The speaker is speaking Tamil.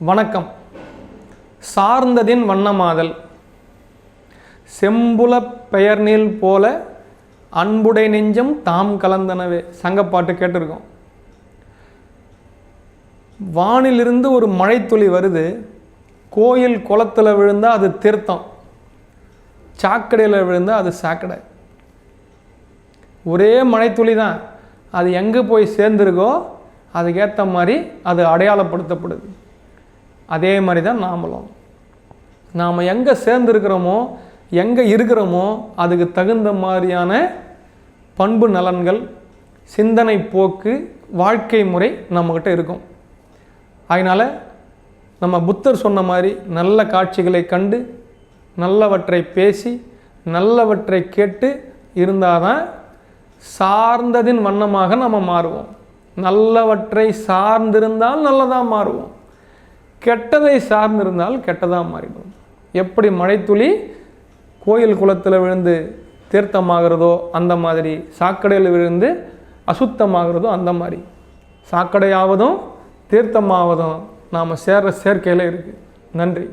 வணக்கம். சார்ந்ததின் வண்ணமாதல். செம்புல பெயர்நீல் போல அன்புடை நெஞ்சம் தாம் கலந்தனவே. சங்கப்பாட்டு கேட்டிருக்கோம். வானிலிருந்து ஒரு மழைத்துளி வருது. கோயில் குளத்தில் விழுந்தால் அது தீர்த்தம். சாக்கடையில் விழுந்தால் அது சாக்கடை. ஒரே மழைத்துளி தான் அது எங்கே போய் சேர்ந்துருக்கோ அதுக்கேற்ற மாதிரி அது அடையாளப்படுத்தப்படுது. அதே மாதிரி தான் நாமளும். நாம் எங்கே சேர்ந்துருக்கிறோமோ எங்கே இருக்கிறோமோ அதுக்கு தகுந்த மாதிரியான பண்பு நலன்கள் சிந்தனை போக்கு வாழ்க்கை முறை நம்மக்கிட்ட இருக்கும். அதனால் நம்ம புத்தர் சொன்ன மாதிரி நல்ல காட்சிகளை கண்டு நல்லவற்றை பேசி நல்லவற்றை கேட்டு இருந்தால் தான் சார்ந்ததின் வண்ணமாக நம்ம மாறுவோம். நல்லவற்றை சார்ந்திருந்தால் நல்லதாக மாறுவோம். கெட்டதை சார்ந்திருந்தால் கெட்டதாக மாறிடும் எப்படி மழைத்துளி கோயில் குளத்தில் விழுந்து தீர்த்தமாகிறதோ அந்த மாதிரி சாக்கடையில் விழுந்து அசுத்தமாகிறதோ அந்த மாதிரி. சாக்கடையாவதும் தீர்த்தமாவதும் நாம் சேர்ற சேர்க்கையில் இருக்குது நன்றி.